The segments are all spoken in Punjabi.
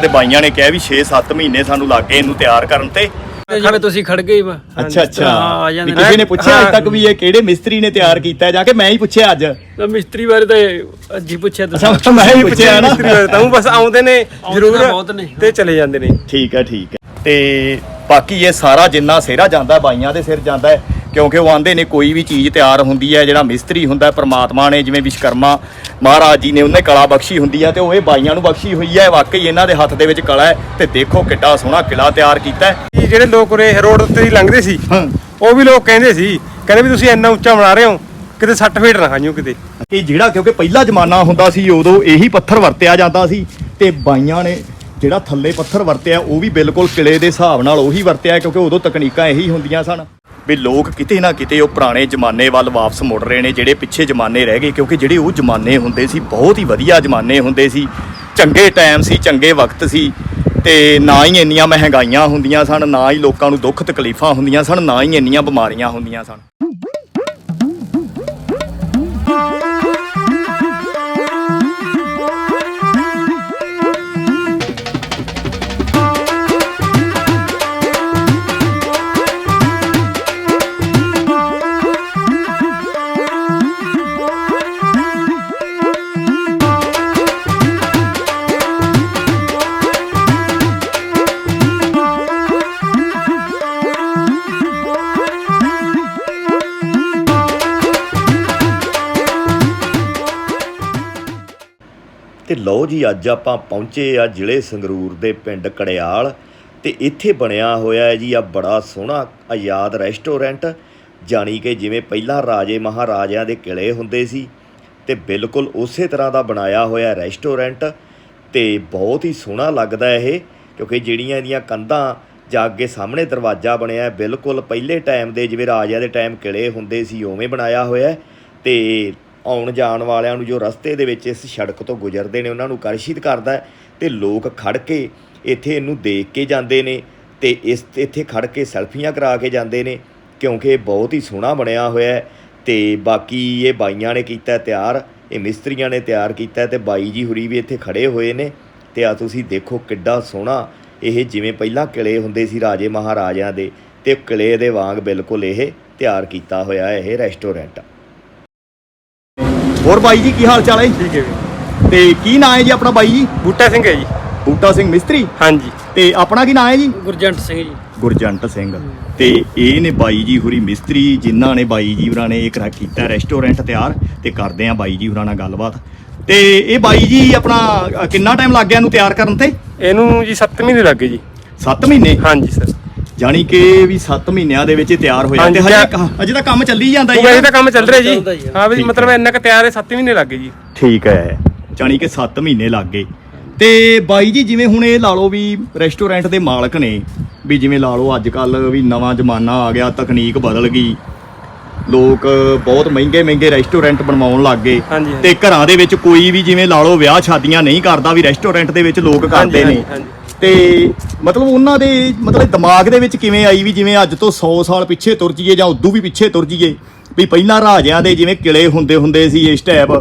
ਤੇ ਬਾਈਆਂ ਨੇ ਕਿਹਾ ਵੀ 6-7 ਮਹੀਨੇ ਸਾਨੂੰ ਲੱਗੇ ਇਹਨੂੰ ਤਿਆਰ ਕਰਨ ਤੇ। ਜਿਵੇਂ ਤੁਸੀਂ ਖੜ ਗਏ ਵਾ। ਅੱਛਾ ਅੱਛਾ। ਹਾਂ, ਆ ਜਾਂਦੇ ਵੀ ਨੇ। ਕਿਸੇ ਨੇ ਪੁੱਛਿਆ ਅੱਜ ਤੱਕ ਵੀ ਇਹ ਕਿਹੜੇ ਮਿਸਤਰੀ ਨੇ ਤਿਆਰ ਕੀਤਾ ਹੈ? ਜਾ ਕੇ ਮੈਂ ਹੀ ਪੁੱਛਿਆ ਅੱਜ। ਤਾਂ ਮਿਸਤਰੀ ਬਾਰੇ ਤਾਂ ਅੱਜ ਹੀ ਪੁੱਛਿਆ ਤੁਸੀਂ। ਅੱਛਾ ਮੈਂ ਹੀ ਪੁੱਛਿਆ ਨਾ। ਮਿਸਤਰੀ ਬਾਰੇ ਤਾਂ ਉਹ ਬਸ ਆਉਂਦੇ ਨੇ ਜ਼ਰੂਰ ਤਾਂ ਬਹੁਤ ਨੇ। ਤੇ ਚਲੇ ਜਾਂਦੇ ਨੇ। ਠੀਕ ਹੈ ਠੀਕ ਹੈ। ਤੇ ਬਾਕੀ ਇਹ ਸਾਰਾ ਜਿੰਨਾ ਸਿਹਰਾ ਜਾਂਦਾ ਬਾਈਆਂ ਦੇ ਸਿਰ ਜਾਂਦਾ ਹੈ ਕਿਉਂਕਿ ਉਹ ਆਂਦੇ ਨੇ ਕੋਈ ਵੀ ਚੀਜ਼ ਤਿਆਰ ਹੁੰਦੀ ਹੈ ਜਿਹੜਾ ਮਿਸਤਰੀ ਹੁੰਦਾ ਹੈ, ਪ੍ਰਮਾਤਮਾ ਨੇ ਜਿਵੇਂ ਵਿਸ਼ਕਰਮਾ ਮਹਾਰਾਜ ਜੀ ਨੇ ਉਹਨੇ ਕਲਾ ਬਖਸ਼ੀ ਹੁੰਦੀ ਹੈ ਤੇ ਉਹ ਇਹ ਬਾਈਆਂ ਨੂੰ ਬਖਸ਼ੀ ਹੋਈ ਹੈ ਵਾਕਈ ਇਹਨਾਂ ਦੇ ਹੱਥ ਦੇ ਵਿੱਚ ਕਲਾ ਹੈ ਤੇ ਦੇਖੋ ਕਿੱਡਾ ਸੋਹਣਾ ਕਿਲਾ ਤਿਆਰ ਕੀਤਾ ਹੈ। ਜਿਹੜੇ ਲੋਕ ਉਰੇ ਰੋਡ ਉੱਤੇ ਹੀ ਲੰਘਦੇ ਸੀ ਉਹ ਵੀ ਲੋਕ ਕਹਿੰਦੇ ਸੀ ਕਹਿੰਦੇ ਵੀ ਤੁਸੀਂ ਇੰਨਾ ਉੱਚਾ ਬਣਾ ਰਹੇ ਹੋ ਕਿਤੇ 60 ਫੀਟ ਨਾ ਖਾਈਓ ਕਿਤੇ। ਇਹ ਜਿਹੜਾ ਕਿਉਂਕਿ ਪਹਿਲਾ ਜ਼ਮਾਨਾ ਹੁੰਦਾ ਸੀ ਉਦੋਂ ਇਹੀ ਪੱਥਰ ਵਰਤਿਆ ਜਾਂਦਾ ਸੀ ਤੇ ਬਾਈਆਂ ਨੇ ਜਿਹੜਾ ਥੱਲੇ ਪੱਥਰ ਵਰਤਿਆ ਉਹ ਵੀ ਬਿਲਕੁਲ ਕਿਲੇ ਦੇ ਹਿਸਾਬ ਨਾਲ ਉਹੀ ਵਰਤਿਆ ਕਿਉਂਕਿ ਉਦੋਂ ਤਕਨੀਕਾਂ ਇਹੀ ਹੁੰਦੀਆਂ ਸਨ। ਵੀ ਲੋਕ ਕਿਤੇ ਨਾ ਕਿਤੇ ਉਹ ਪੁਰਾਣੇ ਜ਼ਮਾਨੇ ਵੱਲ ਵਾਪਸ ਮੁੜ ਰਹੇ ਨੇ, ਜਿਹੜੇ ਪਿੱਛੇ ਜ਼ਮਾਨੇ ਰਹਿ ਗਏ, ਕਿਉਂਕਿ ਜਿਹੜੇ ਉਹ ਜ਼ਮਾਨੇ ਹੁੰਦੇ ਸੀ, ਬਹੁਤ ਹੀ ਵਧੀਆ ਜ਼ਮਾਨੇ ਹੁੰਦੇ ਸੀ। ਚੰਗੇ ਟਾਈਮ ਸੀ, ਚੰਗੇ ਵਕਤ ਸੀ, ਤੇ ਨਾ ਹੀ ਇੰਨੀਆਂ ਮਹਿੰਗਾਈਆਂ ਹੁੰਦੀਆਂ ਸਨ, ਨਾ ਹੀ ਲੋਕਾਂ ਨੂੰ ਦੁੱਖ ਤਕਲੀਫਾਂ ਹੁੰਦੀਆਂ ਸਨ, ਨਾ ਹੀ ਇੰਨੀਆਂ ਬਿਮਾਰੀਆਂ ਹੁੰਦੀਆਂ ਸਨ। ਜੀ, ਅੱਜ ਆਪਾਂ ਪਹੁੰਚੇ ਆ ਜ਼ਿਲ੍ਹੇ ਸੰਗਰੂਰ ਦੇ ਪਿੰਡ ਕੜਿਆਲ ਤੇ ਇੱਥੇ ਬਣਿਆ ਹੋਇਆ ਹੈ ਜੀ, ਆ ਬੜਾ ਸੋਹਣਾ ਆਜ਼ਾਦ ਰੈਸਟੋਰੈਂਟ। ਜਾਣੀ ਕਿ ਜਿਵੇਂ ਪਹਿਲਾਂ ਰਾਜੇ ਮਹਾਰਾਜਿਆਂ ਦੇ ਕਿਲੇ ਹੁੰਦੇ ਸੀ ਤੇ ਬਿਲਕੁਲ ਉਸੇ ਤਰ੍ਹਾਂ ਦਾ ਬਣਾਇਆ ਹੋਇਆ ਰੈਸਟੋਰੈਂਟ ਤੇ ਬਹੁਤ ਹੀ ਸੋਹਣਾ ਲੱਗਦਾ ਇਹ, ਕਿਉਂਕਿ ਜਿਹੜੀਆਂ ਇਹਦੀਆਂ ਕੰਧਾਂ ਜਾਂ ਅੱਗੇ ਸਾਹਮਣੇ ਦਰਵਾਜ਼ਾ ਬਣਿਆ ਬਿਲਕੁਲ ਪਹਿਲੇ ਟਾਈਮ ਦੇ ਜਿਵੇਂ ਰਾਜਿਆਂ ਦੇ ਟਾਈਮ ਕਿਲੇ ਹੁੰਦੇ ਸੀ, ਉਵੇਂ ਬਣਾਇਆ ਹੋਇਆ ਹੈ ਤੇ ਆਉਣ ਜਾਣ ਵਾਲਿਆਂ ਨੂੰ ਜੋ ਰਸਤੇ ਦੇ ਵਿੱਚ ਇਸ ਸੜਕ ਤੋਂ ਗੁਜ਼ਰਦੇ ਨੇ, ਉਹਨਾਂ ਨੂੰ ਆਕਰਸ਼ਿਤ ਕਰਦਾ ਹੈ ਤੇ ਲੋਕ ਖੜ ਕੇ ਇੱਥੇ ਇਹਨੂੰ ਦੇਖ ਕੇ ਜਾਂਦੇ ਨੇ ਤੇ ਇਸ, ਇੱਥੇ ਖੜ ਕੇ ਸੈਲਫੀਆਂ ਕਰਾ ਕੇ ਜਾਂਦੇ ਨੇ ਕਿਉਂਕਿ ਇਹ ਬਹੁਤ ਹੀ ਸੋਹਣਾ ਬਣਿਆ ਹੋਇਆ ਹੈ ਤੇ ਬਾਕੀ ਇਹ ਬਾਈਆਂ ਨੇ ਕੀਤਾ ਤਿਆਰ, ਇਹ ਮਿਸਤਰੀਆਂ ਨੇ ਤਿਆਰ ਕੀਤਾ ਹੈ ਤੇ ਬਾਈ ਜੀ ਹੁਰੀ ਵੀ ਇੱਥੇ ਖੜੇ ਹੋਏ ਨੇ ਤੇ ਆ ਤੁਸੀਂ ਦੇਖੋ ਕਿੱਡਾ ਸੋਹਣਾ ਇਹ ਜਿਵੇਂ ਪਹਿਲਾਂ ਕਿਲੇ ਹੁੰਦੇ ਸੀ ਰਾਜੇ ਮਹਾਰਾਜਿਆਂ ਦੇ ਤੇ ਕਿਲੇ ਦੇ ਵਾਂਗ ਬਿਲਕੁਲ ਇਹ ਤਿਆਰ ਕੀਤਾ ਹੋਇਆ ਇਹ ਰੈਸਟੋਰੈਂਟ। ਹੋਰ ਬਾਈ ਜੀ ਕੀ ਹਾਲ ਚਾਲ ਹੈ ਠੀਕ ਹੈ ਜੀ ਤੇ ਕੀ ਨਾਂ ਹੈ ਜੀ ਆਪਣਾ ਬਾਈ ਜੀ? ਬੂਟਾ ਸਿੰਘ ਹੈ ਜੀ। ਬੂਟਾ ਸਿੰਘ ਮਿਸਤਰੀ? ਹਾਂਜੀ। ਤੇ ਆਪਣਾ ਕੀ ਨਾਂ ਹੈ ਜੀ? ਗੁਰਜੰਟ ਸਿੰਘ ਜੀ। ਗੁਰਜੰਟ ਸਿੰਘ। ਤੇ ਇਹ ਨੇ ਬਾਈ ਜੀ ਹੁਰੀ ਮਿਸਤਰੀ ਜਿਨ੍ਹਾਂ ਨੇ ਬਾਈ ਜੀ ਹੋਰਾਂ ਨੇ ਇਹ ਕਰਾ ਕੀਤਾ ਰੈਸਟੋਰੈਂਟ ਤਿਆਰ ਤੇ ਕਰਦੇ ਆ ਬਾਈ ਜੀ ਹੋਰਾਂ ਨਾਲ ਗੱਲਬਾਤ। ਤੇ ਇਹ ਬਾਈ ਜੀ ਆਪਣਾ ਕਿੰਨਾ ਟਾਈਮ ਲੱਗ ਗਿਆ ਇਹਨੂੰ ਤਿਆਰ ਕਰਨ ਤੇ? ਇਹਨੂੰ ਜੀ 7 ਮਹੀਨੇ ਲੱਗ ਗਏ ਜੀ। 7 ਮਹੀਨੇ? ਹਾਂਜੀ ਸਰ। ਜਾਣੀ ਕਿ ਵੀ 7 ਮਹੀਨਿਆਂ ਦੇ ਵਿੱਚ ਇਹ ਤਿਆਰ ਹੋ ਹਾਂਜੀ, ਜਾਂਦੇ ਹਜੇ ਅਜੇ ਤਾਂ ਕੰਮ ਚੱਲੀ ਜਾਂਦਾ ਹੀ ਵੈਸੇ ਤਾਂ ਕੰਮ ਚੱਲ ਰਿਹਾ ਜੀ। ਹਾਂ ਵੀ ਮਤਲਬ। ਇੰਨਾ ਕੁ ਤਿਆਰ ਹੈ 7 ਮਹੀਨੇ ਲੱਗ ਗਏ ਜੀ। ਠੀਕ ਹੈ। ਜਾਣੀ ਕਿ 7 ਮਹੀਨੇ ਲੱਗ ਗਏ। ਤੇ ਬਾਈ ਜੀ ਜਿਵੇਂ ਹੁਣ ਇਹ ਲਾ ਲਓ ਵੀ ਰੈਸਟੋਰੈਂਟ ਦੇ ਮਾਲਕ ਨੇ ਵੀ ਜਿਵੇਂ ਲਾ ਲਓ ਅੱਜ ਕੱਲ ਵੀ ਨਵਾਂ ਜ਼ਮਾਨਾ ਆ ਗਿਆ ਤਕਨੀਕ ਬਦਲ ਗਈ। ਲੋਕ ਬਹੁਤ ਮਹਿੰਗੇ ਮਹਿੰਗੇ ਰੈਸਟੋਰੈਂਟ ਬਣਵਾਉਣ ਲੱਗ ਗਏ। ਹਾਂਜੀ, ਹਾਂਜੀ। ਤੇ ਘਰਾਂ ਦੇ ਵਿੱਚ ਕੋਈ ਵੀ ਜਿਵੇਂ ਲਾ ਲਓ ਵਿਆਹ ਸ਼ਾਦੀਆਂ ਨਹੀਂ ਕਰਦਾ ਵੀ ਰੈਸਟੋਰੈਂਟ ਦੇ ਵਿੱਚ ਲੋਕ ਕਰਦੇ ਹਾਂਜੀ, ਨੇ ਹਾਂਜੀ। ਤੇ ਮਤਲਬ ਉਹਨਾਂ ਦੇ ਮਤਲਬ ਦਿਮਾਗ ਦੇ ਵਿੱਚ ਕਿਵੇਂ ਆਈ ਵੀ ਜਿਵੇਂ ਅੱਜ ਤੋਂ 100 ਸਾਲ ਪਿੱਛੇ ਤੁਰ ਜਾਈਏ ਜਾਂ ਉਦੋਂ ਵੀ ਪਿੱਛੇ ਤੁਰ ਜਾਈਏ ਵੀ ਪਹਿਲਾਂ ਰਾਜਿਆਂ ਦੇ ਜਿਵੇਂ ਕਿਲੇ ਹੁੰਦੇ ਹੁੰਦੇ ਸੀ ਇਸ ਟਾਈਪ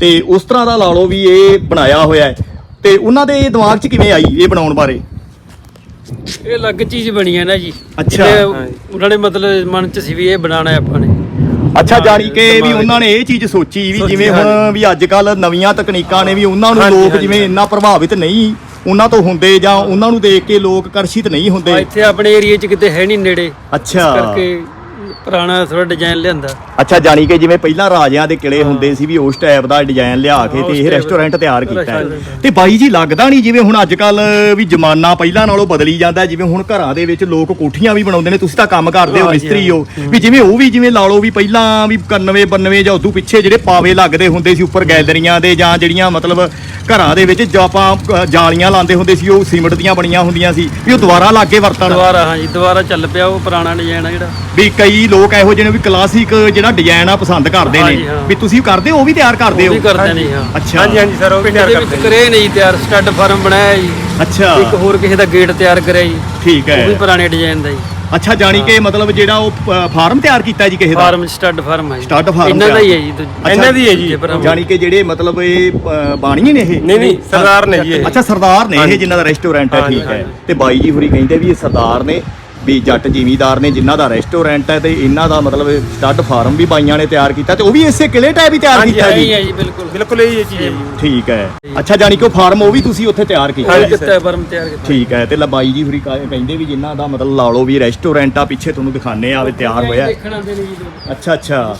ਤੇ ਉਸ ਤਰ੍ਹਾਂ ਦਾ ਲਾ ਲਓ ਵੀ ਇਹ ਬਣਾਇਆ ਹੋਇਆ ਹੈ ਤੇ ਉਹਨਾਂ ਦੇ ਦਿਮਾਗ 'ਚ ਕਿਵੇਂ ਆਈ ਇਹ ਬਣਾਉਣ ਬਾਰੇ ਇਹ ਅਲੱਗ ਚੀਜ਼ ਬਣੀ ਹੈ ਨਾ ਜੀ ਅੱਛਾ। ਉਹਨਾਂ ਨੇ ਮਤਲਬ ਮਨ ਚ ਸੀ ਵੀ ਇਹ ਬਣਾਉਣਾ ਹੈ ਆਪਾਂ ਨੇ ਅੱਛਾ ਜਾਣੀ ਕਿ ਵੀ ਉਹਨਾਂ ਨੇ ਇਹ ਚੀਜ਼ ਸੋਚੀ ਵੀ ਜਿਵੇਂ ਹੁਣ। ਵੀ ਅੱਜ ਕੱਲ ਨਵੀਆਂ ਤਕਨੀਕਾਂ ਨੇ ਵੀ ਉਹਨਾਂ ਨੂੰ ਲੋਕ ਜਿਵੇਂ। ਇੰਨਾ ਪ੍ਰਭਾਵਿਤ ਨਹੀਂ ਉਹਨਾਂ ਤੋਂ ਹੁੰਦੇ ਜਾਂ ਉਹਨਾਂ ਨੂੰ ਦੇਖ ਕੇ ਲੋਕ ਆਕਰਸ਼ਿਤ ਨਹੀਂ ਹੁੰਦੇ? ਇੱਥੇ ਆਪਣੇ ਏਰੀਆ ਚ ਕਿਤੇ ਹੈ ਨਹੀਂ ਨੇੜੇ। ਇਸ ਅੱਛਾ। ਕਰਕੇ ਪੁਰਾਣਾ ਥੋੜਾ ਡਿਜ਼ਾਈਨ ਲਿਆਂਦਾ। ਅੱਛਾ ਜਾਣੀ ਕਿ ਜਿਵੇਂ ਪਹਿਲਾਂ ਰਾਜਿਆਂ ਦੇ ਕਿਲੇ ਹੁੰਦੇ ਸੀ ਵੀ ਉਸ ਟਾਈਪ ਦਾ ਡਿਜ਼ਾਈਨ ਲਿਆ ਕੇ ਤੇ ਇਹ ਰੈਸਟੋਰੈਂਟ ਤਿਆਰ ਕੀਤਾ ਹੈ। ਤੇ ਬਾਈ ਜੀ ਲੱਗਦਾ ਨਹੀਂ ਜਿਵੇਂ ਹੁਣ ਅੱਜ ਕੱਲ ਵੀ ਜ਼ਮਾਨਾ ਪਹਿਲਾਂ ਨਾਲੋਂ ਬਦਲੀ ਜਾਂਦਾ ਜਿਵੇਂ ਹੁਣ ਘਰਾਂ ਦੇ ਵਿੱਚ ਲੋਕ ਕੋਠੀਆਂ ਵੀ ਬਣਾਉਂਦੇ ਨੇ ਤੁਸੀਂ ਤਾਂ ਕੰਮ ਕਰਦੇ ਹੋ ਮਿਸਤਰੀ ਹੋ ਵੀ ਜਿਵੇਂ ਉਹ ਵੀ ਜਿਵੇਂ ਲਾ ਲਓ ਵੀ ਪਹਿਲਾਂ ਵੀ 91 92 ਜਾਂ ਉਦੋਂ ਪਿੱਛੇ ਜਿਹੜੇ ਪਾਵੇ ਲੱਗਦੇ ਹੁੰਦੇ ਸੀ ਉੱਪਰ ਗੈਲਰੀਆਂ ਦੇ ਜਾਂ ਜਿਹੜੀਆਂ ਮਤਲਬ ਘਰਾਂ ਦੇ ਵਿੱਚ ਜੋ ਆਪਾਂ ਜਾਲੀਆਂ ਲਾਉਂਦੇ ਹੁੰਦੇ ਸੀ ਉਹ ਸੀਮਟ ਦੀਆਂ ਬਣੀਆਂ ਹੁੰਦੀਆਂ ਸੀ ਵੀ ਉਹ ਦੁਬਾਰਾ ਲਾ ਕੇ ਵਰਤਣ। ਦੁਬਾਰਾ ਹਾਂਜੀ ਦੁਬਾਰਾ ਚੱਲ ਪਿਆ ਉਹ ਪੁਰਾਣਾ ਡਿਜ਼ਾਈਨ ਆ ਜਿਹੜਾ। ਵੀ ਕਈ ਲੋਕ ਇਹੋ ਜਿਹੇ ਨੇ ਵੀ ਕਲਾਸਿਕ ਜਿਹੜਾ ਡਿਜ਼ਾਈਨ ਆ ਪਸੰਦ ਕਰਦੇ ਹਾਂਜੀ, ਨੇ ਹਾਂ। ਵੀ ਤੁਸੀਂ ਕਰਦੇ ਹੋ ਉਹ ਵੀ ਤਿਆਰ ਕਰਦੇ ਉਹ ਹੋ ਵੀ ਕਰਦੇ ਨੇ ਹਾਂ। ਅੱਛਾ। ਹਾਂਜੀ ਹਾਂਜੀ ਸਰ ਉਹ ਵੀ ਤਿਆਰ ਇਹਦੇ ਵਿੱਚ ਕਰਦੇ ਕਰੇ ਨਹੀਂ ਤਿਆਰ ਸਟੱਡ ਫਾਰਮ ਬਣਾਇਆ ਜੀ। ਅੱਛਾ। ਇੱਕ ਹੋਰ ਕਿਸੇ ਦਾ ਗੇਟ ਤਿਆਰ ਕਰਿਆ ਜੀ। ਠੀਕ ਉਹ ਵੀ ਹੈ ਪੁਰਾਣੇ ਡਿਜ਼ਾਈਨ ਦਾ ਜੀ। ਅੱਛਾ ਜਾਣੀ ਕਿ ਮਤਲਬ ਜਿਹੜਾ ਉਹ ਫਾਰਮ ਤਿਆਰ ਕੀਤਾ ਜੀ ਕਿਸੇ ਦਾ? ਫਾਰਮ ਸਟੱਡ ਫਾਰਮ ਹੈ ਜੀ। ਸਟੱਡ ਫਾਰਮ ਇਹਨਾਂ ਦਾ। ਹੀ ਹੈ ਜੀ ਦੂਜੇ- ਅੱਛਾ, ਇਹਨਾਂ ਦੀ ਹੈ ਜੀ। ਦੂਜੇ ਭਰਾਵਾਂ ਜਾਣੀ ਕਿ ਜਿਹੜੇ ਮਤਲਬ ਇਹ ਅ, ਬਾਣੀਏ ਨੇ ਇਹ? ਨਹੀਂ ਨਹੀਂ ਸਰਦਾਰ ਨੇ ਜੀ ਇਹ। ਅੱਛਾ ਸਰਦਾਰ ਨੇ ਇਹ ਹਾਂਜੀ। ਜਿਨ੍ਹਾਂ ਦਾ ਰੈਸਟੋਰੈਂਟ ਹੈ ਹਾਂਜੀ, ਠੀਕ ਹੈ। ਤੇ ਬਾਈ ਜੀ ਹੋਰੀ ਕਹਿੰਦੇ ਵੀ ਇਹ ਸਰਦਾਰ ਨੇ। ਵੀ ਜੱਟ ਜ਼ਿਮੀਦਾਰ ਨੇ ਜਿਨ੍ਹਾਂ ਦਾ ਰੈਸਟੋਰੈਂਟ ਹੈ ਤੇ ਇਹਨਾਂ ਦਾ ਮਤਲਬ ਸਟੱਡ ਫਾਰਮ ਵੀ ਬਾਈਆਂ ਨੇ ਤਿਆਰ ਕੀਤਾ ਤੇ ਉਹ ਵੀ ਇਸੇ ਕਿਲੇ ਟਾਈਪ ਹੀ ਤਿਆਰ ਕੀਤਾ ਜੀ? ਹੈ ਜੀ ਬਿਲਕੁਲ। ਬਿਲਕੁਲ ਇਹ ਚੀਜ਼ ਹੈ ਜੀ। ਠੀਕ ਹੈ। ਅੱਛਾ ਜਾਣੀ ਕਿ ਉਹ ਫਾਰਮ ਉਹ ਵੀ ਤੁਸੀਂ ਉੱਥੇ ਤਿਆਰ ਕੀਤਾ ਹੈ ਕਿੱਤਾ ਫਾਰਮ ਤਿਆਰ ਕੀਤਾ। ਠੀਕ ਹੈ ਤੇ ਲਬਾਈ ਜੀ ਹੋਰੀ ਕਾ- ਕਹਿੰਦੇ ਵੀ ਜਿਨ੍ਹਾਂ ਦਾ ਮਤਲਬ ਲਾ ਲਓ ਵੀ ਰੈਸਟੋਰੈਂਟ ਆ ਪਿੱਛੇ ਤੁਹਾਨੂੰ ਦਿਖਾਣੇ ਆ ਵੀ ਤਿਆਰ ਹੋਇਆ। ਅੱਛਾ ਅੱਛਾ।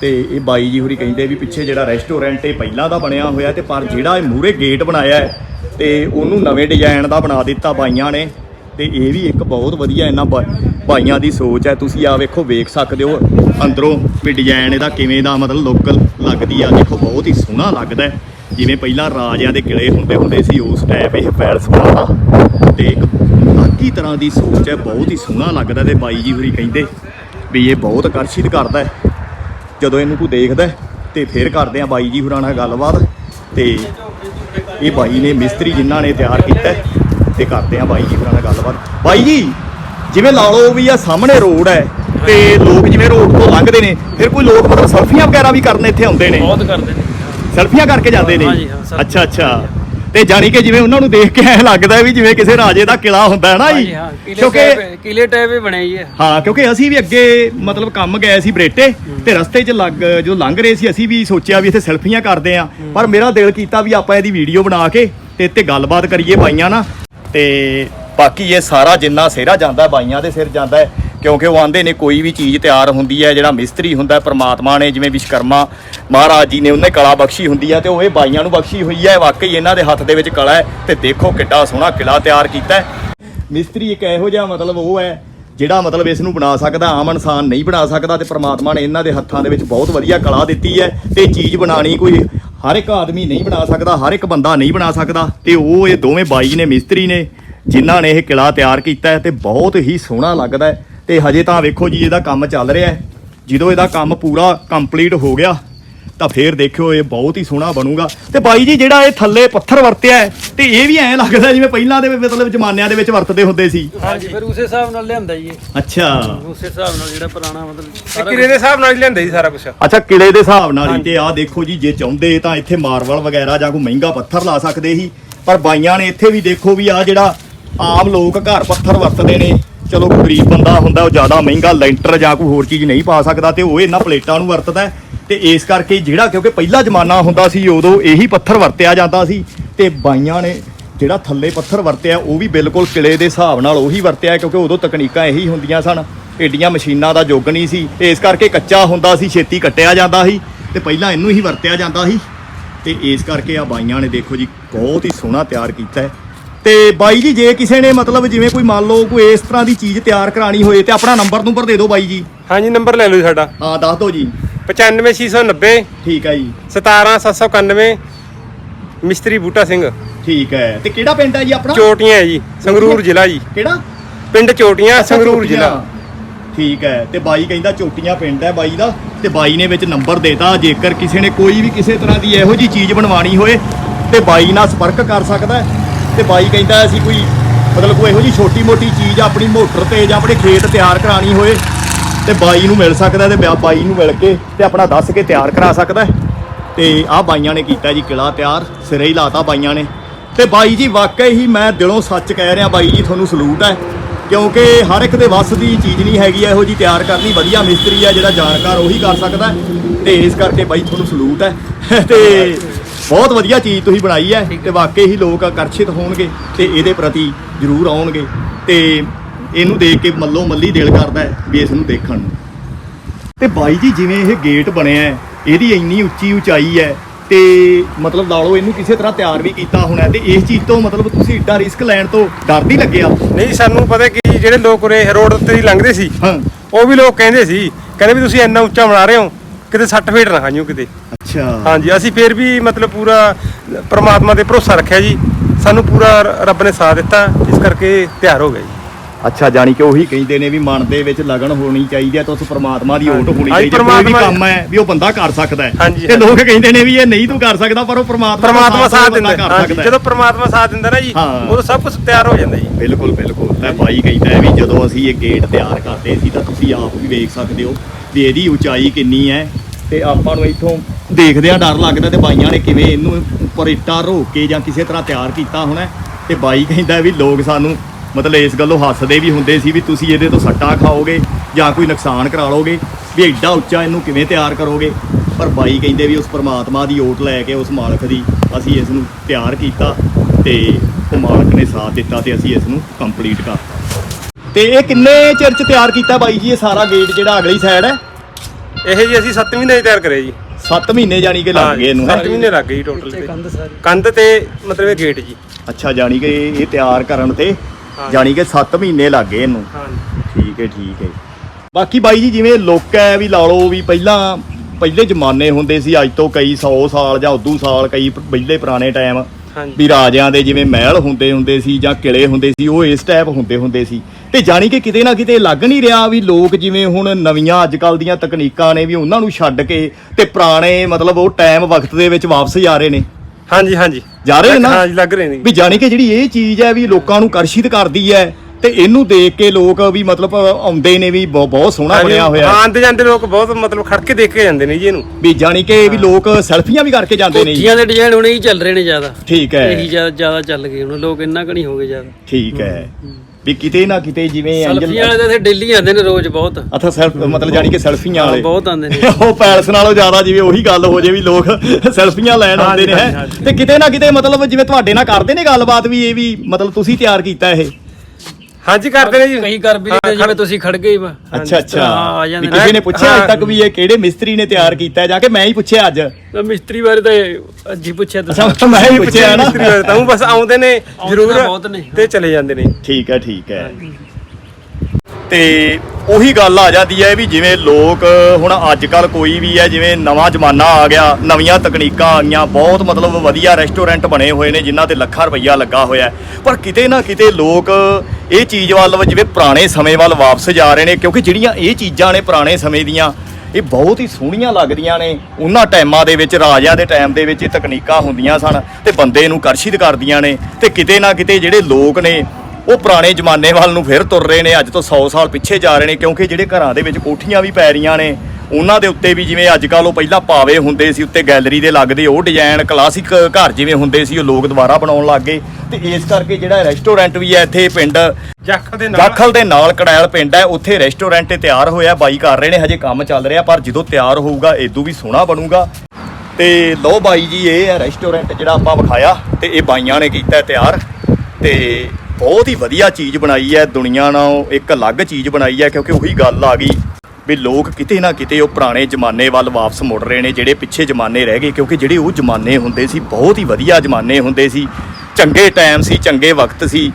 ਤੇ ਇਹ ਬਾਈ ਜੀ ਹੋਰੀ ਕਹਿੰਦੇ ਵੀ ਪਿੱਛੇ ਜਿਹੜਾ ਰੈਸਟੋਰੈਂਟ ਇਹ ਪਹਿਲਾਂ ਦਾ ਬਣਿਆ ਹੋਇਆ ਤੇ ਪਰ ਜਿਹੜਾ ਇਹ ਮੂਰੇ ਗੇਟ ਬਣਾਇਆ ਹੈ ਤੇ ਉਹਨੂੰ ਨਵੇਂ ਡਿਜ਼ਾਈਨ ਦਾ ਬਣਾ ਦਿੱਤਾ ਬਾਈਆਂ ਨੇ। ਤੇ ਇਹ ਵੀ ਇੱਕ ਬਹੁਤ ਵਧੀਆ ਇਹਨਾਂ ਬਾ- ਬਾਈਆਂ ਦੀ ਸੋਚ ਹੈ। ਤੁਸੀਂ ਆ ਵੇਖੋ ਵੇਖ ਸਕਦੇ ਹੋ ਅੰਦਰੋਂ ਵੀ ਡਿਜ਼ਾਈਨ ਇਹਦਾ ਕਿਵੇਂ ਦਾ ਮਤਲਬ ਲੋਕਲ ਲੱਗਦੀ ਆ। ਦੇਖੋ ਬਹੁਤ ਹੀ ਸੋਹਣਾ ਲੱਗਦਾ ਹੈ। ਜਿਵੇਂ ਪਹਿਲਾਂ ਰਾਜਿਆਂ ਦੇ ਕਿਲੇ ਹੁੰਦੇ ਹੁੰਦੇ ਸੀ ਉਸ ਟਾਈਪ ਇਹ ਪੈਲਸ ਬਣਾਤਾ ਤੇ ਇੱਕ ਬਾਕੀ ਤਰ੍ਹਾਂ ਦੀ ਸੋਚ ਹੈ ਬਹੁਤ ਹੀ ਸੋਹਣਾ ਲੱਗਦਾ ਤੇ ਬਾਈ ਜੀ ਹੋਰੀ ਕਹਿੰਦੇ ਵੀ ਇਹ ਬਹੁਤ ਆਕਰਸ਼ਿਤ ਕਰਦਾ ਜਦੋਂ ਇਹਨੂੰ ਕੋਈ ਦੇਖਦਾ ਹੈ, ਤੇ ਫਿਰ ਕਰਦੇ ਆ ਬਾਈ ਜੀ ਹੁਰਾਂ ਨਾਲ ਗੱਲਬਾਤ। ਤੇ ਇਹ ਬਾਈ ਨੇ ਮਿਸਤਰੀ ਜਿਨ੍ਹਾਂ ਨੇ ਤਿਆਰ ਕੀਤਾ ਤੇ ਕਰਦੇ ਆ ਬਾਈ ਜੀ ਹੁਰਾਂ ਨਾਲ ਗੱਲਬਾਤ। ਬਾਈ ਜੀ ਜਿਵੇਂ ਲਾ ਲਓ ਵੀ ਆ ਸਾਹਮਣੇ ਰੋਡ ਹੈ ਤੇ ਲੋਕ ਜਿਵੇਂ ਰੋਡ ਤੋਂ ਲੰਘਦੇ ਨੇ ਫਿਰ ਕੋਈ ਲੋਕ ਮਤਲਬ ਸੈਲਫੀਆਂ ਵਗੈਰਾ ਵੀ ਕਰਨ ਇੱਥੇ ਆਉਂਦੇ ਨੇ? ਬਹੁਤ ਕਰਦੇ ਨੇ। ਸੈਲਫੀਆਂ ਕਰਕੇ ਜਾਂਦੇ ਨੇ? ਹਾਂਜੀ, ਹਾਂ, selfie ਅੱਛਾ ਅੱਛਾ। ਤੇ ਜਾਣੀ ਕਿ ਜਿਵੇਂ ਉਹਨਾਂ ਨੂੰ ਦੇਖ ਕੇ ਐ ਲੱਗਦਾ ਹੈ ਵੀ ਜਿਵੇਂ ਕਿਸੇ ਰਾਜੇ ਦਾ ਕਿਲਾ ਹੁੰਦਾ ਹੈ ਨਾ ਜੀ? ਹਾਂਜੀ ਹਾਂ ਕਿਲੇ ਕਿਉਂਕਿ ਟਾਈਪ ਕਿਲੇ ਟਾਈਪ ਹੀ ਬਣਿਆ ਜੀ ਇਹ। ਹਾਂ ਕਿਉਂਕਿ ਅਸੀਂ ਵੀ ਅੱਗੇ ਮਤਲਬ ਕੰਮ ਗਏ ਸੀ ਬਰੇਟੇ ਤੇ ਰਸਤੇ 'ਚ ਲੱਗ ਜਦੋਂ ਲੰਘ ਰਹੇ ਸੀ ਅਸੀਂ ਵੀ ਸੋਚਿਆ ਵੀ ਇੱਥੇ ਸੈਲਫੀਆਂ ਕਰਦੇ ਆ ਪਰ ਮੇਰਾ ਦਿਲ ਕੀਤਾ ਵੀ ਆਪਾਂ ਇਹਦੀ ਵੀਡੀਓ ਬਣਾ ਕੇ ਤੇ ਇੱਥੇ ਗੱਲਬਾਤ ਕਰੀਏ ਬਾਈਆਂ ਨਾਲ। ਤੇ ਬਾਕੀ ਇਹ ਸਾਰਾ ਜਿੰਨਾ ਸਿਹਰਾ ਜਾਂਦਾ, ਬਾਈਆਂ ਦੇ ਸਿਰ ਜਾਂਦਾ ਕਿਉਂਕਿ ਉਹ ਆਂਦੇ ਨੇ ਕੋਈ ਵੀ ਚੀਜ਼ ਤਿਆਰ ਹੁੰਦੀ ਹੈ, ਜਿਹੜਾ ਮਿਸਤਰੀ ਹੁੰਦਾ ਹੈ, ਪ੍ਰਮਾਤਮਾ ਨੇ ਜਿਵੇਂ ਵਿਸ਼ਕਰਮਾ ਮਹਾਰਾਜ ਜੀ ਨੇ ਉਹਨੇ ਕਲਾ ਬਖਸ਼ੀ ਹੁੰਦੀ ਹੈ ਤੇ ਉਹ ਇਹ ਬਾਈਆਂ ਨੂੰ ਬਖਸ਼ੀ ਹੋਈ ਹੈ, ਵਾਕਈ ਇਹਨਾਂ ਦੇ ਹੱਥ ਦੇ ਵਿੱਚ ਕਲਾ ਹੈ ਤੇ ਦੇਖੋ ਕਿੱਡਾ ਸੋਹਣਾ ਕਿਲਾ ਤਿਆਰ ਕੀਤਾ ਹੈ। ਮਿਸਤਰੀ ਇੱਕ ਇਹੋ ਜਿਹਾ ਮਤਲਬ ਉਹ ਹੈ, ਜਿਹੜਾ ਮਤਲਬ ਇਸ ਨੂੰ ਬਣਾ ਸਕਦਾ, ਆਮ ਇਨਸਾਨ ਨਹੀਂ ਬਣਾ ਸਕਦਾ ਤੇ ਪ੍ਰਮਾਤਮਾ ਨੇ ਇਹਨਾਂ ਦੇ ਹੱਥਾਂ ਦੇ ਵਿੱਚ ਬਹੁਤ ਵਧੀਆ ਕਲਾ ਦਿੱਤੀ ਹੈ ਤੇ ਚੀਜ਼ ਬਣਾਣੀ ਕੋਈ ਹਰ ਇੱਕ ਆਦਮੀ ਨਹੀਂ ਬਣਾ ਸਕਦਾ, ਹਰ ਇੱਕ ਬੰਦਾ ਨਹੀਂ ਬਣਾ ਸਕਦਾ ਤੇ ਉਹ ਇਹ ਦੋਵੇਂ ਬਾਈ ਨੇ, ਮਿਸਤਰੀ ਨੇ, ਜਿਨ੍ਹਾਂ ਨੇ ਇਹ ਕਿਲਾ ਤਿਆਰ ਕੀਤਾ ਹੈ ਤੇ ਬਹੁਤ ਹੀ ਸੋਹਣਾ ਲੱਗਦਾ ਹੈ ਤੇ ਹਜੇ ਤਾਂ ਵੇਖੋ ਜੀ, ਇਹਦਾ ਕੰਮ ਚੱਲ ਰਿਹਾ ਹੈ। ਜਦੋਂ ਇਹਦਾ ਕੰਮ ਪੂਰਾ ਕੰਪਲੀਟ ਹੋ ਗਿਆ ਤਾਂ ਫੇਰ ਦੇਖਿਓ ਇਹ ਬਹੁਤ ਹੀ ਸੋਹਣਾ ਬਣੂਗਾ। ਤੇ ਬਾਈ ਜੀ ਜਿਹੜਾ ਇਹ ਥੱਲੇ ਪੱਥਰ ਵਰਤਿਆ ਹੈ ਤੇ ਇਹ ਵੀ ਐਂ ਲੱਗਦਾ ਜਿਵੇਂ ਪਹਿਲਾਂ ਦੇ ਮਤਲਬ ਜ਼ਮਾਨਿਆਂ ਦੇ ਵਿੱਚ ਵਰਤਦੇ ਹੁੰਦੇ ਸੀ। ਹਾਂਜੀ ਫਿਰ ਉਸੇ ਹਿਸਾਬ ਨਾਲ ਲਿਆਂਦਾ ਜੀ ਇਹ। ਅੱਛਾ। ਉਸੇ ਹਿਸਾਬ ਨਾਲ ਜਿਹੜਾ ਪੁਰਾਣਾ ਮਤਲਬ ਇਹ ਸਾਰਾ ਕਿਲੇ ਦੇ ਹਿਸਾਬ ਨਾਲ ਹੀ ਲਿਆਂਦਾ ਜੀ ਸਾਰਾ ਕੁਝ ਅੱਛਾ ਕਿਲੇ ਦੇ ਹਿਸਾਬ ਨਾਲ ਹੀ। ਤੇ ਆਹ ਦੇਖੋ ਜੀ ਜੇ ਚਾਹੁੰਦੇ ਤਾਂ ਇੱਥੇ ਮਾਰਬਲ ਵਗੈਰਾ ਜਾਂ ਕੋਈ ਮਹਿੰਗਾ ਪੱਥਰ ਲਾ ਸਕਦੇ ਸੀ। ਪਰ ਬਾਈਆਂ ਨੇ ਇੱਥੇ ਵੀ ਦੇਖੋ ਵੀ ਆ ਜਿਹੜਾ ਆਮ ਲੋਕ ਘਰ ਪੱਥਰ ਵਰਤਦੇ ਨੇ। ਚਲੋ ਕੋਈ ਗਰੀਬ ਬੰਦਾ ਹੁੰਦਾ ਉਹ ਜ਼ਿਆਦਾ ਮਹਿੰਗਾ ਲੈਂਟਰ ਜਾਂ ਕੋਈ ਹੋਰ ਚੀਜ਼ ਨਹੀਂ ਪਾ ਸਕਦਾ ਤੇ ਉਹ ਇਹਨਾਂ ਪਲੇਟਾਂ ਨੂੰ ਵਰਤਦਾ ਹੈ। ਤੇ ਇਸ ਕਰਕੇ ਜਿਹੜਾ ਕਿਉਂਕਿ ਪਹਿਲਾ ਜ਼ਮਾਨਾ ਹੁੰਦਾ ਸੀ ਉਦੋਂ ਇਹੀ ਪੱਥਰ ਵਰਤਿਆ ਜਾਂਦਾ ਸੀ ਤੇ ਬਾਈਆਂ ਨੇ ਜਿਹੜਾ ਥੱਲੇ ਪੱਥਰ ਵਰਤਿਆ ਉਹ ਵੀ ਬਿਲਕੁਲ ਕਿਲੇ ਦੇ ਹਿਸਾਬ ਨਾਲ ਉਹੀ ਵਰਤਿਆ ਕਿਉਂਕਿ ਉਦੋਂ ਤਕਨੀਕਾਂ ਇਹੀ ਹੁੰਦੀਆਂ ਸਨ। ਏਡੀਆਂ ਮਸ਼ੀਨਾਂ ਦਾ ਯੁੱਗ ਨਹੀਂ ਸੀ। ਇਸ ਕਰਕੇ ਕੱਚਾ ਹੁੰਦਾ ਸੀ ਛੇਤੀ ਕੱਟਿਆ ਜਾਂਦਾ ਸੀ ਤੇ ਪਹਿਲਾਂ ਇਹਨੂੰ ਹੀ ਵਰਤਿਆ ਜਾਂਦਾ ਸੀ। ਤੇ ਇਸ ਕਰਕੇ ਆ ਬਾਈਆਂ ਨੇ ਦੇਖੋ ਜੀ ਬਹੁਤ ਹੀ ਸੋਹਣਾ ਤਿਆਰ ਕੀਤਾ ਤੇ ਬਾਈ ਜੀ ਜੇ ਕਿਸੇ ਨੇ ਮਤਲਬ ਜਿਵੇਂ ਕੋਈ ਮੰਨ ਲਓ ਕੋਈ ਇਸ ਤਰ੍ਹਾਂ ਦੀ ਚੀਜ਼ ਤਿਆਰ ਕਰਾਣੀ ਹੋਏ ਤੇ ਆਪਣਾ ਨੰਬਰ ਨੰਬਰ ਦੇ ਦਿਓ ਬਾਈ ਜੀ। ਹਾਂਜੀ ਨੰਬਰ ਲੈ ਲਓ ਜੀ ਸਾਡਾ। ਹਾਂ ਦੱਸ ਦਿਓ ਜੀ। 95690 ਠੀਕ ਹੈ ਜੀ। 17791 ਮਿਸਤਰੀ ਬੂਟਾ ਸਿੰਘ। ਠੀਕ ਹੈ। ਤੇ ਕਿਹੜਾ ਪਿੰਡ ਹੈ ਜੀ ਆਪਣਾ? ਚੋਟੀਆਂ ਹੈ ਜੀ ਸੰਗਰੂਰ ਜ਼ਿਲ੍ਹਾ ਜੀ। ਕਿਹੜਾ? ਪਿੰਡ ਚੋਟੀਆਂ ਸੰਗਰੂਰ। ਜ਼ਿਲ੍ਹਾ। ਠੀਕ ਹੈ। ਤੇ ਬਾਈ ਕਹਿੰਦਾ ਚੋਟੀਆਂ ਪਿੰਡ ਹੈ ਬਾਈ ਦਾ। ਤੇ ਬਾਈ ਨੇ ਵਿੱਚ ਨੰਬਰ ਦੇਤਾ। ਜੇਕਰ ਕਿਸੇ ਨੇ ਕੋਈ ਵੀ ਕਿਸੇ ਤਰ੍ਹਾਂ ਦੀ ਇਹੋ ਜੀ ਚੀਜ਼ ਬਣਵਾਣੀ ਹੋਏ ਤੇ ਬਾਈ ਨਾਲ ਸੰਪਰਕ ਕਰ ਸਕਦਾ ਤੇ ਬਾਈ ਕਹਿੰਦਾ ਅਸੀਂ ਕੋਈ ਮਤਲਬ ਕੋਈ ਇਹੋ ਜੀ ਛੋਟੀ ਮੋਟੀ ਚੀਜ਼ ਆਪਣੀ ਮੋਟਰ ਤੇ ਜਾਂ ਆਪਣੇ ਖੇਤ ਤਿਆਰ ਕਰਾਣੀ ਹੋਏ ਤੇ ਬਾਈ ਨੂੰ ਮਿਲ ਸਕਦਾ ਤੇ ਬਾਈ ਨੂੰ ਮਿਲ ਕੇ ਤੇ ਆਪਣਾ ਦੱਸ ਕੇ ਤਿਆਰ ਕਰਾ ਸਕਦਾ ਹੈ। ਤੇ ਆਹ ਬਾਈਆਂ ਨੇ ਕੀਤਾ ਜੀ ਕਿਲਾ ਤਿਆਰ, ਸਿਰੇ ਹੀ ਲਾਤਾ ਬਾਈਆਂ ਨੇ। ਤੇ ਬਾਈ ਜੀ, ਵਾਕਈ ਹੀ ਮੈਂ ਦਿਲੋਂ ਸੱਚ ਕਹਿ ਰਿਹਾ ਬਾਈ ਜੀ, ਤੁਹਾਨੂੰ ਸਲੂਟ ਹੈ। ਕਿਉਂਕਿ ਹਰ ਇੱਕ ਦੇ ਵੱਸ ਦੀ ਚੀਜ਼ ਨਹੀਂ ਹੈਗੀ, ਇਹੋ ਜੀ ਤਿਆਰ ਕਰਨੀ ਵਧੀਆ ਮਿਸਤਰੀ ਹੈ ਜਿਹੜਾ ਜਾਣਕਾਰ ਉਹੀ ਕਰ ਸਕਦਾ ਹੈ। ਤੇ ਇਸ ਕਰਕੇ ਬਾਈ ਤੁਹਾਨੂੰ ਸਲੂਟ ਹੈ। ਤੇ ਬਹੁਤ ਵਧੀਆ ਚੀਜ਼ ਤੁਸੀਂ ਬਣਾਈ ਹੈ। ਤੇ ਵਾਕਈ ਹੀ ਲੋਕ ਆਕਰਸ਼ਿਤ ਹੋਣਗੇ ਤੇ ਇਹਦੇ ਪ੍ਰਤੀ ਜ਼ਰੂਰ ਆਉਣਗੇ। ਤੇ ਇਹਨੂੰ ਦੇਖ ਕੇ ਮੱਲੋ ਮੱਲੀ ਦਿਲ ਕਰਦਾ ਹੈ ਵੀ ਇਸ ਨੂੰ ਦੇਖਣ ਨੂੰ। ਤੇ ਬਾਈ ਜੀ ਜਿਵੇਂ ਇਹ ਗੇਟ ਬਣਿਆ ਹੈ ਇਹਦੀ ਇੰਨੀ ਉੱਚੀ ਉਚਾਈ ਹੈ ਤੇ ਮਤਲਬ ਲਾ ਲਓ ਇਹਨੂੰ ਕਿਸੇ ਤਰ੍ਹਾਂ ਤਿਆਰ ਵੀ ਕੀਤਾ ਹੋਣਾ ਤੇ ਇਸ ਚੀਜ਼ ਤੋਂ ਮਤਲਬ ਤੁਸੀਂ ਏਡਾ ਰਿਸਕ ਲੈਣ ਤੋਂ ਡਰ ਨਹੀਂ ਲੱਗਿਆ? ਨਹੀਂ ਸਾਨੂੰ ਪਤਾ ਕਿ ਜਿਹੜੇ ਲੋਕ ਉਰੇ ਰੋਡ ਉੱਤੇ ਹੀ ਲੰਘਦੇ ਸੀ ਹਾਂ। ਉਹ ਵੀ ਲੋਕ ਕਹਿੰਦੇ ਸੀ ਕਹਿੰਦੇ ਵੀ ਤੁਸੀਂ ਇੰਨਾ ਉੱਚਾ ਬਣਾ ਰਹੇ ਹੋ ਕਿਤੇ 60 ਫੀਟ ਨਾ ਖਾਈਓ ਕਿਤੇ। ਅੱਛਾ। ਹਾਂਜੀ ਅਸੀਂ ਫਿਰ ਵੀ ਮਤਲਬ ਪੂਰਾ ਪ੍ਰਮਾਤਮਾ ਤੇ ਭਰੋਸਾ ਰੱਖਿਆ ਜੀ ਸਾਨੂੰ ਪੂਰਾ ਰੱਬ ਨੇ ਸਾਥ ਦਿੱਤਾ ਇਸ ਕਰਕੇ ਤਿਆਰ ਹੋ ਗਏ ਅੱਛਾ ਜਾਣੀ ਕਿ ਉਹੀ ਕਹਿੰਦੇ ਨੇ ਵੀ ਮਨ ਦੇ ਵਿੱਚ ਲਗਨ ਹੋਣੀ ਚਾਹੀਦੀ ਹੈ ਤੇ ਉਸ ਪ੍ਰਮਾਤਮਾ ਦੀ ਓਟ ਹੋਣੀ ਚਾਹੀਦੀ ਹੈ। ਕੋਈ ਵੀ ਕੰਮ ਹੈ ਵੀ ਉਹ ਬੰਦਾ ਕਰ ਸਕਦਾ ਹੈ। ਤੇ ਲੋਕ ਕਹਿੰਦੇ ਨੇ ਵੀ ਇਹ ਨਹੀਂ ਤੂੰ ਕਰ ਸਕਦਾ ਪਰ ਉਹ ਪ੍ਰਮਾਤਮਾ ਪਰਮਾਤਮਾ ਸਾਥ ਦਿੰਦਾ। ਜਦੋਂ ਪਰਮਾਤਮਾ ਸਾਥ ਦਿੰਦਾ ਨਾ ਜੀ। ਉਦੋਂ ਸਭ ਕੁਝ ਤਿਆਰ ਹੋ ਜਾਂਦਾ ਜੀ। ਬਿਲਕੁਲ ਬਿਲਕੁਲ। ਤਾਂ ਬਾਈ ਕਹਿੰਦਾ ਵੀ ਜਦੋਂ ਅਸੀਂ ਇਹ ਗੇਟ ਤਿਆਰ ਕਰਦੇ ਸੀ ਤਾਂ ਤੁਸੀਂ ਆਪ ਵੀ ਵੇਖ ਸਕਦੇ ਹੋ ਵੀ ਇਹਦੀ ਉਚਾਈ ਕਿੰਨੀ ਹੈ। ਤੇ ਆਪਾਂ ਨੂੰ ਇੱਥੋਂ ਦੇਖਦਿਆਂ ਡਰ ਲੱਗਦਾ ਤੇ ਬਾਈਆਂ ਨੇ ਕਿਵੇਂ ਇਹਨੂੰ ਉੱਪਰ ਇੱਟਾਂ ਰੋਕ ਕੇ ਜਾਂ ਕਿਸੇ ਤਰ੍ਹਾਂ ਤਿਆਰ ਕੀਤਾ ਹੋਣਾ। ਤੇ ਬਾਈ ਕਹਿੰਦਾ ਵੀ ਲੋਕ ਸਾਨੂੰ ਮਤਲਬ ਇਸ ਗੱਲੋਂ ਹੱਸਦੇ ਵੀ ਹੁੰਦੇ ਸੀ ਵੀ ਤੁਸੀਂ ਇਹਦੇ ਤੋਂ ਸੱਟਾਂ ਖਾਓਗੇ ਜਾਂ ਕੋਈ ਨੁਕਸਾਨ ਕਰਾ ਲਓਗੇ ਵੀ ਐਡਾ ਉੱਚਾ ਇਹਨੂੰ ਕਿਵੇਂ ਤਿਆਰ ਕਰੋਗੇ? ਪਰ ਬਾਈ ਕਹਿੰਦੇ ਵੀ ਉਸ ਪਰਮਾਤਮਾ ਦੀ ਓਟ ਲੈ ਕੇ ਉਸ ਮਾਲਕ ਦੀ ਅਸੀਂ ਇਸ ਨੂੰ ਤਿਆਰ ਕੀਤਾ ਤੇ ਉਹ ਮਾਲਕ ਨੇ ਸਾਥ ਦਿੱਤਾ ਤੇ ਅਸੀਂ ਇਸ ਨੂੰ ਕੰਪਲੀਟ ਕਰਤਾ। ਤੇ ਇਹ ਕਿੰਨੇ ਚਿਰ ਚ ਤਿਆਰ ਕੀਤਾ ਬਾਈ ਜੀ ਇਹ ਸਾਰਾ ਗੇਟ ਜਿਹੜਾ ਅਗਲੀ ਸਾਈਡ ਹੈ? ਇਹ ਜੀ ਅਸੀਂ 7 ਮਹੀਨੇ ਤਿਆਰ ਕਰੇ ਜੀ। 7 ਮਹੀਨੇ ਜਾਣੀ ਕਿ ਲੱਗ ਗਏ ਇਹਨੂੰ ਹੈਂ? 7 ਮਹੀਨੇ ਲੱਗ ਗਏ ਟੋਟਲ ਤੇ। ਕੰਧ ਸਾਰੀ। ਕੰਧ ਤੇ ਮਤਲਬ ਇਹ ਗੇਟ ਜੀ। ਅੱਛਾ ਜਾਣੀ ਕਿ ਇਹ ਤਿਆਰ ਕਰਨ ਤੇ। ਜਾਣੀ ਕਿ 7 ਮਹੀਨੇ ਲੱਗ ਗਏ ਇਹਨੂੰ। ਠੀਕ ਹੈ ਠੀਕ ਹੈ। ਬਾਕੀ ਬਾਈ ਜੀ ਜਿਵੇਂ ਲੋਕ ਹੈ ਵੀ ਲਾ ਲਓ ਵੀ ਪਹਿਲਾਂ ਪਹਿਲੇ ਜ਼ਮਾਨੇ ਹੁੰਦੇ ਸੀ ਅੱਜ ਤੋਂ ਕਈ 100 ਸਾਲ ਜਾਂ ਉਦੋਂ ਸਾਲ ਕਈ ਪਹਿਲੇ ਪੁਰਾਣੇ ਟਾਈਮ ਵੀ ਰਾਜਿਆਂ ਦੇ ਜਿਵੇਂ ਮਹਿਲ ਹੁੰਦੇ ਹੁੰਦੇ ਸੀ ਜਾਂ ਕਿਲੇ ਹੁੰਦੇ ਸੀ ਉਹ ਇਸ ਟਾਈਪ ਹੁੰਦੇ ਹੁੰਦੇ ਸੀ। ਤੇ ਜਾਣੀ ਕਿ ਕਿਤੇ ਨਾ ਕਿਤੇ ਲੱਗ ਨਹੀਂ ਰਿਹਾ ਵੀ ਲੋਕ ਜਿਵੇਂ ਹੁਣ ਨਵੀਆਂ ਅੱਜ ਕੱਲ ਦੀਆਂ ਤਕਨੀਕਾਂ ਨੇ ਵੀ ਉਹਨਾਂ ਨੂੰ ਛੱਡ ਕੇ ਤੇ ਪੁਰਾਣੇ ਮਤਲਬ ਉਹ ਟਾਈਮ ਵਕਤ ਦੇ ਵਿੱਚ ਵਾਪਸ ਜਾ ਰਹੇ ਨੇ। ਹਾਂਜੀ ਹਾਂਜੀ। ਜਾ ਰਹੇ ਨੇ ਨਾ? ਹਾਂਜੀ ਲੱਗ ਰਹੇ ਨੇ। ਵੀ ਜਾਣੀ ਕਿ ਜਿਹੜੀ ਇਹ ਚੀਜ਼ ਹੈ ਵੀ ਲੋਕਾਂ ਨੂੰ ਆਕਰਸ਼ਿਤ ਕਰਦੀ ਹੈ ਤੇ ਇਹਨੂੰ ਦੇਖ ਕੇ ਲੋਕ ਵੀ ਮਤਲਬ ਆਉਂਦੇ ਨੇ ਵੀ ਬਹੁ- ਬਹੁਤ ਸੋਹਣਾ ਬਣਿਆ ਹੋਇਆ ਹਾਂ। ਆਉਂਦੇ ਜਾਂਦੇ ਲੋਕ ਬਹੁਤ ਮਤਲਬ ਖੜ ਕੇ ਦੇਖ ਕੇ ਜਾਂਦੇ ਨੇ ਜੀ ਇਹਨੂੰ। ਵੀ ਜਾਣੀ ਕਿ ਵੀ ਲੋਕ ਸੈਲਫੀਆਂ ਵੀ ਕਰਕੇ ਜਾਂਦੇ ਨੇ ਜੀ। ਕੋਠੀਆਂ ਦੇ ਡਿਜ਼ਾਈਨ ਹੁਣ ਇਹੀ ਚੱਲ ਰਹੇ ਨੇ ਜ਼ਿਆਦਾ। ਠੀਕ ਇਹੀ ਹੈ ਜ਼ਿਆਦਾ ਜ਼ਿਆਦਾ ਚੱਲ ਗਏ ਹੁਣ ਲੋਕ ਇੰਨਾ ਕੁ ਨਹੀਂ ਹੋ ਗਏ ਜ਼ਿਆਦਾ। ਠੀਕ ਹੈ। ਵੀ ਕਿਤੇ ਨਾ ਕਿਤੇ ਜਿਵੇਂ ਸਲਫੀਆਂ ਵਾਲੇ ਤਾਂ ਇੱਥੇ ਡੇਲੀ ਆਉਂਦੇ ਨੇ ਰੋਜ਼ ਬਹੁਤ। ਅਥਾ ਸੈਲਫ ਮਤਲਬ ਜਾਣੀ ਕਿ ਸੈਲਫੀਆਂ ਵਾਲੇ। ਬਹੁਤ ਆਉਂਦੇ ਨੇ। ਉਹ ਪੈਲਸ ਨਾਲੋਂ ਜ਼ਿਆਦਾ ਜਿਵੇਂ ਉਹੀ ਗੱਲ ਹੋ ਜੇ ਵੀ ਲੋਕ ਸੈਲਫੀਆਂ ਲੈਣ ਆਉਂਦੇ ਨੇ ਹੈ। ਤੇ ਕਿਤੇ ਨਾ ਕਿਤੇ ਮਤਲਬ ਜਿਵੇਂ ਤੁਹਾਡੇ ਨਾਲ ਕਰਦੇ ਨੇ ਗੱਲਬਾਤ ਵੀ ਇਹ ਵੀ ਮਤਲਬ ਤੁਸੀਂ ਤਿਆਰ ਕੀਤਾ ਇਹ। ਹਾਂਜੀ ਕਰਦੇ ਨੇ ਜੀ ਕਈ ਕਰ ਵੀ ਲੈਂਦੇ ਜਿਵੇਂ ਤੁਸੀਂ ਖੜ ਗਏ ਵਾ ਅੱਛਾ ਅੱਛਾ ਹਾਂ, ਆ ਜਾਂਦੇ ਵੀ ਨੇ। ਕਿਸੇ ਨੇ ਪੁੱਛਿਆ ਅੱਜ। ਤੱਕ ਵੀ ਇਹ ਕਿਹੜੇ ਮਿਸਤਰੀ ਨੇ ਤਿਆਰ ਕੀਤਾ? ਜਾ ਕੇ ਮੈਂ ਹੀ ਪੁੱਛਿਆ ਅੱਜ ਤਾਂ ਮਿਸਤਰੀ ਬਾਰੇ ਤਾਂ ਅੱਜ ਹੀ ਪੁੱਛਿਆ ਤੁਸੀਂ ਅੱਛਾ ਮੈਂ ਹੀ ਪੁੱਛਿਆ ਨਾ ਮਿਸਤਰੀ ਤਾਂ ਬਸ ਆਉਂਦੇ ਨੇ ਜ਼ਰੂਰ ਬਹੁਤ ਨੇ। ਤੇ ਚਲੇ ਜਾਂਦੇ ਨੇ ਠੀਕ ਹੈ ਠੀਕ ਹੈ ਤੇ ਉਹੀ ਗੱਲ ਆ ਜਾਂਦੀ ਹੈ ਵੀ ਜਿਵੇਂ ਲੋਕ ਹੁਣ ਅੱਜ ਕੱਲ ਕੋਈ ਵੀ ਹੈ, ਜਿਵੇਂ ਨਵਾਂ ਜ਼ਮਾਨਾ ਆ ਗਿਆ, ਨਵੀਆਂ ਤਕਨੀਕਾਂ ਆ ਗਈਆਂ, ਬਹੁਤ ਮਤਲਬ ਵਧੀਆ ਰੈਸਟੋਰੈਂਟ ਬਣੇ ਹੋਏ ਨੇ ਜਿਨ੍ਹਾਂ ਤੇ ਲੱਖਾਂ ਰੁਪਈਆ ਲੱਗਾ ਹੋਇਆ ਪਰ ਕਿਤੇ ਨਾ ਕਿਤੇ ਲੋਕ ਇਹ ਚੀਜ਼ ਵੱਲ, ਜਿਵੇਂ ਪੁਰਾਣੇ ਸਮੇਂ ਵੱਲ ਵਾਪਸ ਜਾ ਰਹੇ ਨੇ, ਕਿਉਂਕਿ ਜਿਹੜੀਆਂ ਇਹ ਚੀਜ਼ਾਂ ਨੇ ਪੁਰਾਣੇ ਸਮੇਂ ਦੀਆਂ, ਇਹ ਬਹੁਤ ਹੀ ਸੋਹਣੀਆਂ ਲੱਗਦੀਆਂ ਨੇ। ਉਹਨਾਂ ਟਾਈਮਾਂ ਦੇ ਵਿੱਚ, ਰਾਜਿਆਂ ਦੇ ਟਾਈਮ ਦੇ ਵਿੱਚ ਇਹ ਤਕਨੀਕਾਂ ਹੁੰਦੀਆਂ ਸਨ ਤੇ ਬੰਦੇ ਨੂੰ ਆਕਰਸ਼ਿਤ ਕਰਦੀਆਂ ਨੇ। ਤੇ ਕਿਤੇ ਨਾ ਕਿਤੇ ਜਿਹੜੇ ਲੋਕ ਨੇ ਉਹ ਪੁਰਾਣੇ ਜ਼ਮਾਨੇ ਵੱਲ ਨੂੰ ਫਿਰ ਤੁਰ ਰਹੇ ਨੇ ਅੱਜ ਤੋਂ 100 ਸਾਲ ਪਿੱਛੇ ਜਾ ਰਹੇ ਨੇ ਕਿਉਂਕਿ ਜਿਹੜੇ ਘਰਾਂ ਦੇ ਵਿੱਚ ਕੋਠੀਆਂ ਵੀ ਪੈ ਰਹੀਆਂ ਨੇ ਉਹਨਾਂ ਦੇ ਉੱਤੇ ਵੀ ਜਿਵੇਂ ਅੱਜ ਕੱਲ ਉਹ ਪਹਿਲਾਂ ਪਾਵੇ ਹੁੰਦੇ ਸੀ ਉੱਤੇ ਗੈਲਰੀ ਦੇ ਲੱਗਦੇ ਉਹ ਡਿਜ਼ਾਈਨ ਕਲਾਸਿਕ ਘਰ ਜਿਵੇਂ ਹੁੰਦੇ ਸੀ ਉਹ ਲੋਕ ਦੁਬਾਰਾ ਬਣਾਉਣ ਲੱਗ ਗਏ। ਤੇ ਇਸ ਕਰਕੇ ਜਿਹੜਾ ਰੈਸਟੋਰੈਂਟ ਵੀ ਹੈ ਇੱਥੇ ਪਿੰਡ ਜਾਖਲ ਦੇ ਨਾਲ ਦਾਖਲ ਦੇ ਨਾਲ ਕੜੈਲ ਪਿੰਡ ਹੈ ਉੱਥੇ ਰੈਸਟੋਰੈਂਟ ਤਿਆਰ ਹੋਇਆ ਬਾਈ ਕਰ ਰਹੇ ਨੇ ਹਜੇ ਕੰਮ ਚੱਲ ਰਿਹਾ ਪਰ ਜਦੋਂ ਤਿਆਰ ਹੋਊਗਾ ਇਦੋਂ ਵੀ ਸੋਹਣਾ ਬਣੂਗਾ। ਤੇ ਲੋ ਬਾਈ ਜੀ ਇਹ ਹੈ ਰੈਸਟੋਰੈਂਟ ਜਿਹੜਾ ਆਪਾਂ ਵਿਖਾਇਆ ਤੇ ਇਹ ਬਾਈਆਂ ਨੇ ਕੀਤਾ ਤਿਆਰ। ਤੇ ਬਹੁਤ ਹੀ ਵਧੀਆ ਚੀਜ਼ ਬਣਾਈ ਹੈ, ਦੁਨੀਆ ਨਾਲੋਂ ਇੱਕ ਅਲੱਗ ਚੀਜ਼ ਬਣਾਈ ਹੈ, ਕਿਉਂਕਿ ਉਹੀ ਗੱਲ ਆ ਗਈ ਵੀ ਲੋਕ ਕਿਤੇ ਨਾ ਕਿਤੇ ਉਹ ਪੁਰਾਣੇ ਜ਼ਮਾਨੇ ਵੱਲ ਵਾਪਸ ਮੁੜ ਰਹੇ ਨੇ, ਜਿਹੜੇ ਪਿੱਛੇ ਜ਼ਮਾਨੇ ਰਹਿ ਗਏ, ਕਿਉਂਕਿ ਜਿਹੜੇ ਉਹ ਜ਼ਮਾਨੇ ਹੁੰਦੇ ਸੀ, ਬਹੁਤ ਹੀ ਵਧੀਆ ਜ਼ਮਾਨੇ ਹੁੰਦੇ ਸੀ। ਚੰਗੇ ਟਾਈਮ ਸੀ, ਚੰਗੇ ਵਕਤ ਸੀ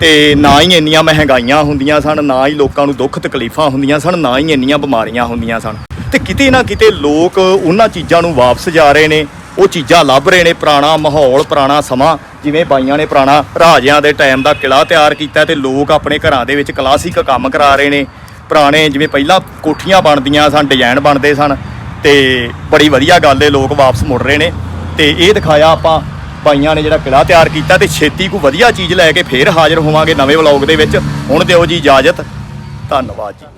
ਤੇ ਨਾ ਹੀ ਇੰਨੀਆਂ ਮਹਿੰਗਾਈਆਂ ਹੁੰਦੀਆਂ ਸਨ, ਨਾ ਹੀ ਲੋਕਾਂ ਨੂੰ ਦੁੱਖ ਤਕਲੀਫਾਂ ਹੁੰਦੀਆਂ ਸਨ, ਨਾ ਹੀ ਇੰਨੀਆਂ ਬਿਮਾਰੀਆਂ ਹੁੰਦੀਆਂ ਸਨ। ਤੇ ਕਿਤੇ ਨਾ ਕਿਤੇ ਲੋਕ ਉਹਨਾਂ ਚੀਜ਼ਾਂ ਨੂੰ ਵਾਪਸ ਜਾ ਰਹੇ ਨੇ ਉਹ ਚੀਜ਼ਾਂ ਲੱਭ ਰਹੇ ਨੇ, ਪੁਰਾਣਾ ਮਾਹੌਲ, ਪੁਰਾਣਾ ਸਮਾਂ, ਜਿਵੇਂ ਬਾਈਆਂ ਨੇ ਪੁਰਾਣਾ ਰਾਜਿਆਂ ਦੇ ਟਾਈਮ ਦਾ ਕਿਲਾ ਤਿਆਰ ਕੀਤਾ ਤੇ ਲੋਕ ਆਪਣੇ ਘਰਾਂ ਦੇ ਵਿੱਚ ਕਲਾਸਿਕ ਕੰਮ ਕਰਾ ਰਹੇ ਨੇ। ਪੁਰਾਣੇ ਜਿਵੇਂ ਪਹਿਲਾਂ ਕੋਠੀਆਂ ਬਣਦੀਆਂ ਸਨ ਡਿਜ਼ਾਈਨ ਬਣਦੇ ਸਨ ਤੇ ਬੜੀ ਵਧੀਆ ਗੱਲ ਏ, ਲੋਕ ਵਾਪਸ ਮੁੜ ਰਹੇ ਨੇ। ਤੇ ਇਹ ਦਿਖਾਇਆ ਆਪਾਂ, ਬਾਈਆਂ ਨੇ ਜਿਹੜਾ ਕਿਲਾ ਤਿਆਰ ਕੀਤਾ ਤੇ ਛੇਤੀ ਕੋਈ ਵਧੀਆ ਚੀਜ਼ ਲੈ ਕੇ ਫੇਰ ਹਾਜ਼ਰ ਹੋਵਾਂਗੇ ਨਵੇਂ ਵਲੌਗ ਦੇ ਵਿੱਚ। ਹੁਣ ਦਿਓ ਜੀ ਇਜਾਜ਼ਤ। ਧੰਨਵਾਦ ਜੀ।